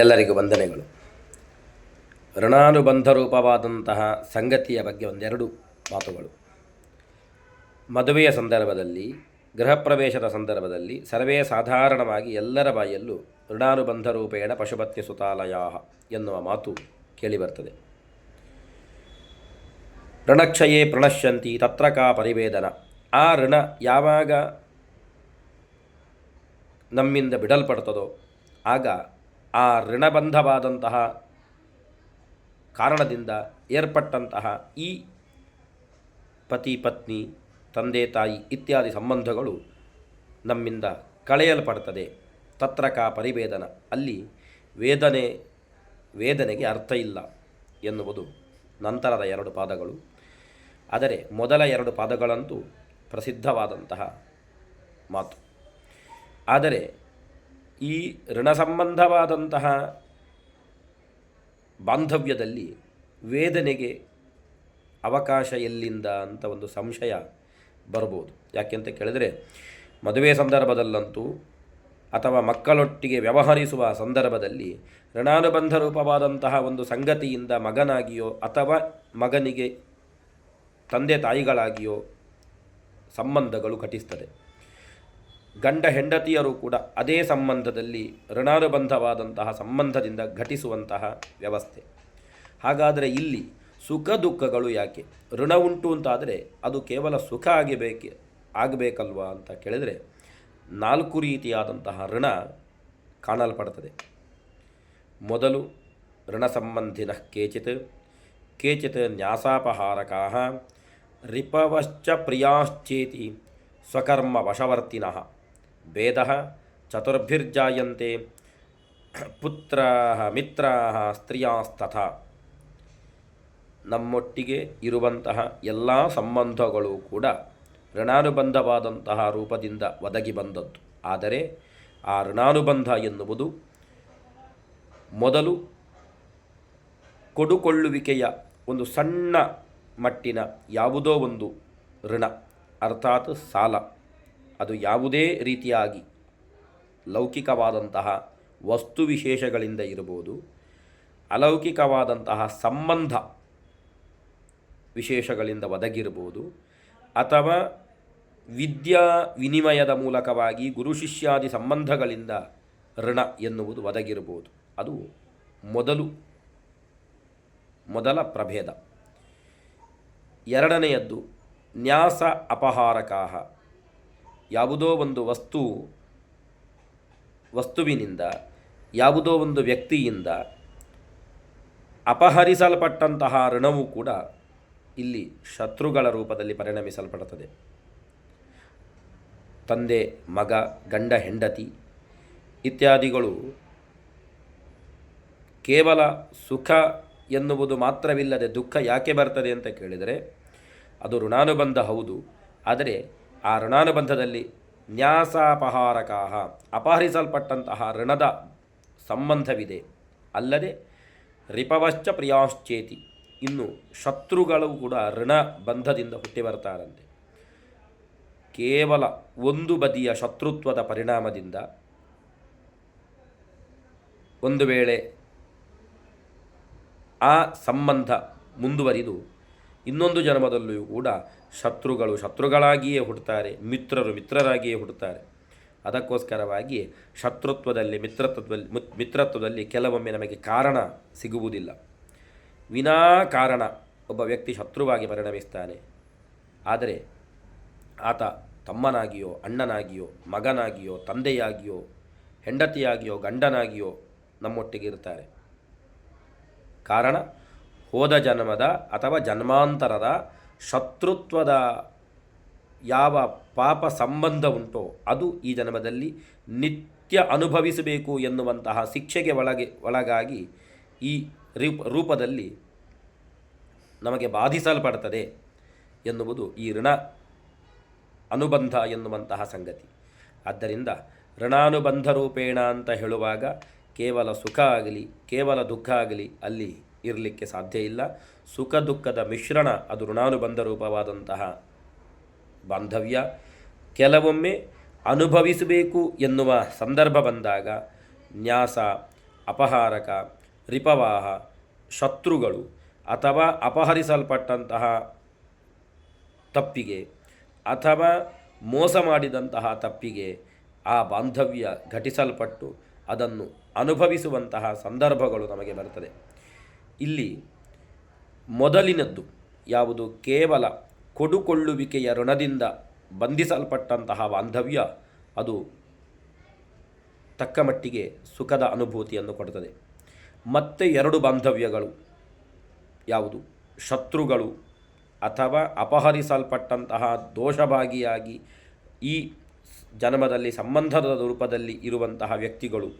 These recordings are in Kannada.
ಎಲ್ಲರಿಗೂ ವಂದನೆಗಳು. ಋಣಾನುಬಂಧ ರೂಪವಾದಂತಹ ಸಂಗತಿಯ ಬಗ್ಗೆ ಒಂದೆರಡು ಮಾತುಗಳು. ಮದುವೆಯ ಸಂದರ್ಭದಲ್ಲಿ ಗೃಹ ಪ್ರವೇಶದ ಸಂದರ್ಭದಲ್ಲಿ ಸರ್ವೇ ಸಾಧಾರಣವಾಗಿ ಎಲ್ಲರ ಬಾಯಲ್ಲೂ ಋಣಾನುಬಂಧ ರೂಪೇಣ ಪಶುಪತ್ನಿ ಸುತಾಲಯ ಎನ್ನುವ ಮಾತು ಕೇಳಿಬರ್ತದೆ. ಋಣಕ್ಷಯೇ ಪ್ರಣಶ್ಯಂತಿ ತತ್ರ ಕಾ ಪರಿವೇದನ. ಆ ಋಣ ಯಾವಾಗ ನಮ್ಮಿಂದ ಬಿಡಲ್ಪಡ್ತದೋ ಆಗ ಆ ಋಣಬಂಧವಾದಂತಹ ಕಾರಣದಿಂದ ಏರ್ಪಟ್ಟಂತಹ ಈ ಪತಿ, ಪತ್ನಿ, ತಂದೆ, ತಾಯಿ ಇತ್ಯಾದಿ ಸಂಬಂಧಗಳು ನಮ್ಮಿಂದ ಕಳೆಯಲ್ಪಡ್ತದೆ. ತತ್ರಕ ಪರಿವೇದನ. ಅಲ್ಲಿ ವೇದನೆ, ವೇದನೆಗೆ ಅರ್ಥ ಇಲ್ಲ ಎನ್ನುವುದು ನಂತರದ ಎರಡು ಪಾದಗಳು. ಆದರೆ ಮೊದಲ ಎರಡು ಪಾದಗಳಂತೂ ಪ್ರಸಿದ್ಧವಾದಂತಹ ಮಾತು. ಆದರೆ ಈ ಋಣ ಸಂಬಂಧವಾದಂತಹ ಬಾಂಧವ್ಯದಲ್ಲಿ ವೇದನೆಗೆ ಅವಕಾಶ ಎಲ್ಲಿಂದ ಅಂತ ಒಂದು ಸಂಶಯ ಬರ್ಬೋದು. ಯಾಕೆಂತ ಕೇಳಿದರೆ, ಮದುವೆ ಸಂದರ್ಭದಲ್ಲಂತೂ ಅಥವಾ ಮಕ್ಕಳೊಟ್ಟಿಗೆ ವ್ಯವಹರಿಸುವ ಸಂದರ್ಭದಲ್ಲಿ ಋಣಾನುಬಂಧ ರೂಪವಾದಂತಹ ಒಂದು ಸಂಗತಿಯಿಂದ ಮಗನಾಗಿಯೋ ಅಥವಾ ಮಗನಿಗೆ ತಂದೆ ತಾಯಿಗಳಾಗಿಯೋ ಸಂಬಂಧಗಳು ಘಟಿಸ್ತದೆ. ಗಂಡ ಹೆಂಡತಿಯರು ಕೂಡ ಅದೇ ಸಂಬಂಧದಲ್ಲಿ ಋಣಾನುಬಂಧವಾದಂತಹ ಸಂಬಂಧದಿಂದ ಘಟಿಸುವಂತಹ ವ್ಯವಸ್ಥೆ. ಹಾಗಾದರೆ ಇಲ್ಲಿ ಸುಖ ದುಃಖಗಳು ಯಾಕೆ? ಋಣ ಉಂಟು ಅಂತಾದರೆ ಅದು ಕೇವಲ ಸುಖ ಆಗಿಬೇಕೆ ಆಗಬೇಕಲ್ವಾ ಅಂತ ಕೇಳಿದರೆ ನಾಲ್ಕು ರೀತಿಯಾದಂತಹ ಋಣ ಕಾಣಲ್ಪಡ್ತದೆ. ಮೊದಲು ಋಣ ಸಂಬಂಧಿನ ಕೇಚಿತ್ ಕೇಚಿತ್ ನ್ಯಾಸಾಪಹಾರಕಾ, ರಿಪವಶ್ಚ ಪ್ರಿಯಾಶ್ಚೇತಿ ಸ್ವಕರ್ಮ ವಶವರ್ತಿನಃ. ಭೇದ ಚತುರ್ಭಿರ್ಜಾಯಂತೆ ಪುತ್ರ ಮಿತ್ರ ಸ್ತ್ರೀಯಸ್ತಥ. ನಮ್ಮೊಟ್ಟಿಗೆ ಇರುವಂತಹ ಎಲ್ಲ ಸಂಬಂಧಗಳು ಕೂಡ ಋಣಾನುಬಂಧವಾದಂತಹ ರೂಪದಿಂದ ಒದಗಿ ಬಂದದ್ದು. ಆದರೆ ಆ ಋಣಾನುಬಂಧ ಎನ್ನುವುದು ಮೊದಲು ಕೊಡುಕೊಳ್ಳುವಿಕೆಯ ಒಂದು ಸಣ್ಣ ಮಟ್ಟಿನ ಯಾವುದೋ ಒಂದು ಋಣ, ಅರ್ಥಾತ್ ಸಾಲ. ಅದು ಯಾವುದೇ ರೀತಿಯಾಗಿ ಲೌಕಿಕವಾದಂತಹ ವಸ್ತು ವಿಶೇಷಗಳಿಂದ ಇರಬಹುದು. ಅಲೌಕಿಕವಾದಂತಹ ಸಂಬಂಧ ವಿಶೇಷಗಳಿಂದ ಒದಗಿರಬಹುದು. ಅಥವಾ ವಿದ್ಯಾ ವಿನಿಮಯದ ಮೂಲಕವಾಗಿ ಗುರು ಶಿಷ್ಯಾದಿ ಸಂಬಂಧಗಳಿಂದ ಋಣ ಎನ್ನುವುದು ಒದಗಿರಬಹುದು. ಅದು ಮೊದಲು, ಮೊದಲ ಪ್ರಭೇದ. ಎರಡನೆಯದ್ದು ನ್ಯಾಸ ಅಪಹಾರಕಾಹ. ಯಾವುದೋ ಒಂದು ವಸ್ತು, ವಸ್ತುವಿನಿಂದ, ಯಾವುದೋ ಒಂದು ವ್ಯಕ್ತಿಯಿಂದ ಅಪಹರಿಸಲ್ಪಟ್ಟಂತಹ ಋಣವು ಕೂಡ ಇಲ್ಲಿ ಶತ್ರುಗಳ ರೂಪದಲ್ಲಿ ಪರಿಣಮಿಸಲ್ಪಡುತ್ತದೆ. ತಂದೆ, ಮಗ, ಗಂಡ, ಹೆಂಡತಿ ಇತ್ಯಾದಿಗಳು ಕೇವಲ ಸುಖ ಎನ್ನುವುದು ಮಾತ್ರವಿಲ್ಲದೆ ದುಃಖ ಯಾಕೆ ಬರ್ತದೆ ಅಂತ ಕೇಳಿದರೆ ಅದು ಋಣಾನುಬಂಧ ಹೌದು. ಆದರೆ ಆ ಋಣಾನುಬಂಧದಲ್ಲಿ ನ್ಯಾಸಾಪಹಾರಕಾಹ ಅಪಹರಿಸಲ್ಪಟ್ಟಂತಹ ಋಣದ ಸಂಬಂಧವಿದೆ. ಅಲ್ಲದೆ ರಿಪವಶ್ಚ ಪ್ರಿಯಾಶ್ಚೇತಿ ಇನ್ನು ಶತ್ರುಗಳು ಕೂಡ ಋಣ ಬಂಧದಿಂದ ಹುಟ್ಟಿ ಬರ್ತಾರಂತೆ ಕೇವಲ ಒಂದು ಬದಿಯ ಶತ್ರುತ್ವದ ಪರಿಣಾಮದಿಂದ ಒಂದು ವೇಳೆ ಆ ಸಂಬಂಧ ಮುಂದುವರಿದು ಇನ್ನೊಂದು ಜನ್ಮದಲ್ಲಿಯೂ ಕೂಡ ಶತ್ರುಗಳು ಶತ್ರುಗಳಾಗಿಯೇ ಹುಟ್ಟುತ್ತಾರೆ ಮಿತ್ರರು ಮಿತ್ರರಾಗಿಯೇ ಹುಟ್ಟುತ್ತಾರೆ ಅದಕ್ಕೋಸ್ಕರವಾಗಿ ಶತ್ರುತ್ವದಲ್ಲಿ, ಮಿತ್ರತ್ವದಲ್ಲಿ, ಮುತ್- ಮಿತ್ರತ್ವದಲ್ಲಿ ಕೆಲವೊಮ್ಮೆ ನಮಗೆ ಕಾರಣ ಸಿಗುವುದಿಲ್ಲ. ವಿನಾ ಕಾರಣ ಒಬ್ಬ ವ್ಯಕ್ತಿ ಶತ್ರುವಾಗಿ ಪರಿಣಮಿಸ್ತಾನೆ. ಆದರೆ ಆತ ತಮ್ಮನಾಗಿಯೋ, ಅಣ್ಣನಾಗಿಯೋ, ಮಗನಾಗಿಯೋ, ತಂದೆಯಾಗಿಯೋ, ಹೆಂಡತಿಯಾಗಿಯೋ, ಗಂಡನಾಗಿಯೋ ನಮ್ಮೊಟ್ಟಿಗೆ ಇರ್ತಾರೆ. ಕಾರಣ ಹೋದ ಜನ್ಮದ ಅಥವಾ ಜನ್ಮಾಂತರದ ಶತ್ರುತ್ವದ ಯಾವ ಪಾಪ ಸಂಬಂಧ ಉಂಟೋ ಅದು ಈ ಜನ್ಮದಲ್ಲಿ ನಿತ್ಯ ಅನುಭವಿಸಬೇಕು ಎನ್ನುವಂತಹ ಶಿಕ್ಷೆಗೆ ಒಳಗೆ, ಒಳಗಾಗಿ ಈ ರೂಪ, ರೂಪದಲ್ಲಿ ನಮಗೆ ಬಾಧಿಸಲ್ಪಡ್ತದೆ ಎನ್ನುವುದು ಈ ಋಣ ಅನುಬಂಧ ಎನ್ನುವಂತಹ ಸಂಗತಿ. ಆದ್ದರಿಂದ ಋಣಾನುಬಂಧ ರೂಪೇಣ ಅಂತ ಹೇಳುವಾಗ ಕೇವಲ ಸುಖ ಆಗಲಿ, ಕೇವಲ ದುಃಖ ಆಗಲಿ ಅಲ್ಲಿ ಇರಲಿಕ್ಕೆ ಸಾಧ್ಯ ಇಲ್ಲ. ಸುಖ ದುಃಖದ ಮಿಶ್ರಣ, ಅದು ಋಣಾನುಬಂಧ ರೂಪವಾದಂತಹ ಬಾಂಧವ್ಯ. ಕೆಲವೊಮ್ಮೆ ಅನುಭವಿಸಬೇಕು ಎನ್ನುವ ಸಂದರ್ಭ ಬಂದಾಗ ನ್ಯಾಸ, ಅಪಹಾರಕ, ರಿಪವಾಹ, ಶತ್ರುಗಳು ಅಥವಾ ಅಪಹರಿಸಲ್ಪಟ್ಟಂತಹ ತಪ್ಪಿಗೆ ಅಥವಾ ಮೋಸ ಮಾಡಿದಂತಹ ತಪ್ಪಿಗೆ ಆ ಬಾಂಧವ್ಯ ಘಟಿಸಲ್ಪಟ್ಟು ಅದನ್ನು ಅನುಭವಿಸುವಂತಹ ಸಂದರ್ಭಗಳು ನಮಗೆ ಬರ್ತದೆ ಇಲ್ಲಿ ಮೊದಲಿನದ್ದು ಯಾವುದು ಕೇವಲ ಕೊಡುಕೊಳ್ಳುವಿಕೆಯ ಋಣದಿಂದ ಬಂಧಿಸಲ್ಪಟ್ಟಂತಹ ಬಾಂಧವ್ಯ, ಅದು ತಕ್ಕ ಮಟ್ಟಿಗೆ ಸುಖದ ಅನುಭೂತಿಯನ್ನು ಕೊಡುತ್ತದೆ. ಮತ್ತೆ ಎರಡು ಬಾಂಧವ್ಯಗಳು ಯಾವುದು? ಶತ್ರುಗಳು ಅಥವಾ ಅಪಹರಿಸಲ್ಪಟ್ಟಂತಹ ದೋಷಭಾಗಿಯಾಗಿ ಈ ಜನ್ಮದಲ್ಲಿ ಸಂಬಂಧದ ರೂಪದಲ್ಲಿ ಇರುವಂತಹ ವ್ಯಕ್ತಿಗಳು,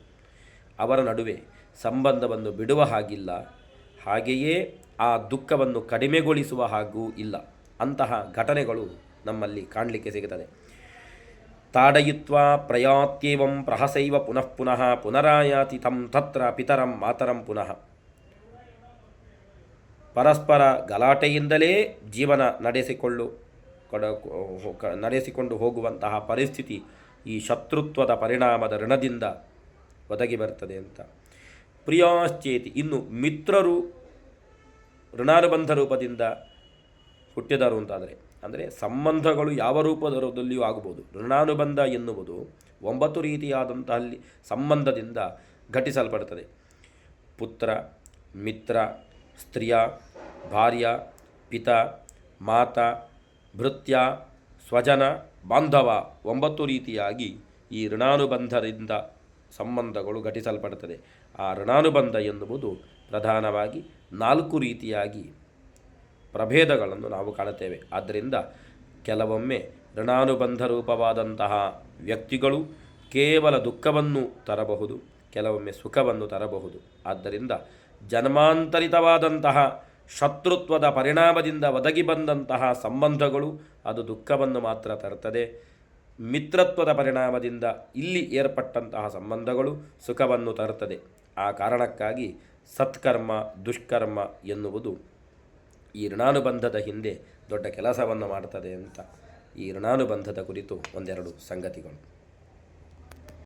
ಅವರ ನಡುವೆ ಸಂಬಂಧವನ್ನು ಬಿಡುವ ಹಾಗಿಲ್ಲ. ಹಾಗೆಯೇ ಆ ದುಃಖವನ್ನು ಕಡಿಮೆಗೊಳಿಸುವ ಹಾಗೂ ಇಲ್ಲ ಅಂತಹ ಘಟನೆಗಳು ನಮ್ಮಲ್ಲಿ ಕಾಣಲಿಕ್ಕೆ ಸಿಗುತ್ತದೆ. ತಾಡಯಿತ್ವ ಪ್ರಯಾತ್ಯೇವಂ ಪ್ರಹಸೈವ ಪುನಃ ಪುನಃ ಪುನರಾಯಾತಿ ತಂ ತತ್ರ ಪಿತರಂ ಮಾತರಂ ಪುನಃ. ಪರಸ್ಪರ ಗಲಾಟೆಯಿಂದಲೇ ಜೀವನ ನಡೆಸಿಕೊಳ್ಳು, ಕೊಡ ನಡೆಸಿಕೊಂಡು ಹೋಗುವಂತಹ ಪರಿಸ್ಥಿತಿ ಈ ಶತ್ರುತ್ವದ ಪರಿಣಾಮದ ಋಣದಿಂದ ಒದಗಿ ಬರ್ತದೆ ಅಂತ. ಪ್ರಿಯಾಶ್ಚೇತಿ. ಇನ್ನು ಮಿತ್ರರು ಋಣಾನುಬಂಧ ರೂಪದಿಂದ ಹುಟ್ಟಿದರು ಅಂತಾದರೆ, ಅಂದರೆ ಸಂಬಂಧಗಳು ಯಾವ ರೂಪದಲ್ಲಿಯೂ ಆಗಬಹುದು. ಋಣಾನುಬಂಧ ಎನ್ನುವುದು ಒಂಬತ್ತು ರೀತಿಯಾದಂತಹ ಸಂಬಂಧದಿಂದ ಘಟಿಸಲ್ಪಡುತ್ತದೆ. ಪುತ್ರ, ಮಿತ್ರ, ಸ್ತ್ರೀಯ, ಭಾರ್ಯ, ಪಿತ, ಮಾತ, ಭೃತ್ಯ, ಸ್ವಜನ, ಬಾಂಧವ ಒಂಬತ್ತು ರೀತಿಯಾಗಿ ಈ ಋಣಾನುಬಂಧದಿಂದ ಸಂಬಂಧಗಳು ಘಟಿಸಲ್ಪಡುತ್ತದೆ. ಆ ಋಣಾನುಬಂಧ ಎನ್ನುವುದು ಪ್ರಧಾನವಾಗಿ ನಾಲ್ಕು ರೀತಿಯಾಗಿ ಪ್ರಭೇದಗಳನ್ನು ನಾವು ಕಾಣುತ್ತೇವೆ. ಆದ್ದರಿಂದ ಕೆಲವೊಮ್ಮೆ ಋಣಾನುಬಂಧ ರೂಪವಾದಂತಹ ವ್ಯಕ್ತಿಗಳು ಕೇವಲ ದುಃಖವನ್ನು ತರಬಹುದು, ಕೆಲವೊಮ್ಮೆ ಸುಖವನ್ನು ತರಬಹುದು. ಆದ್ದರಿಂದ ಜನ್ಮಾಂತರಿತವಾದಂತಹ ಶತ್ರುತ್ವದ ಪರಿಣಾಮದಿಂದ ಒದಗಿ ಬಂದಂತಹ ಸಂಬಂಧಗಳು ಅದು ದುಃಖವನ್ನು ಮಾತ್ರ ತರುತ್ತದೆ. ಮಿತ್ರತ್ವದ ಪರಿಣಾಮದಿಂದ ಇಲ್ಲಿ ಏರ್ಪಟ್ಟಂತಹ ಸಂಬಂಧಗಳು ಸುಖವನ್ನು ತರುತ್ತದೆ. ಆ ಕಾರಣಕ್ಕಾಗಿ ಸತ್ಕರ್ಮ, ದುಷ್ಕರ್ಮ ಎನ್ನುವುದು ಈ ಋಣಾನುಬಂಧದ ಹಿಂದೆ ದೊಡ್ಡ ಕೆಲಸವನ್ನು ಮಾಡ್ತದೆ ಅಂತ ಈ ಋಣಾನುಬಂಧದ ಕುರಿತು ಒಂದೆರಡು ಸಂಗತಿಗಳು.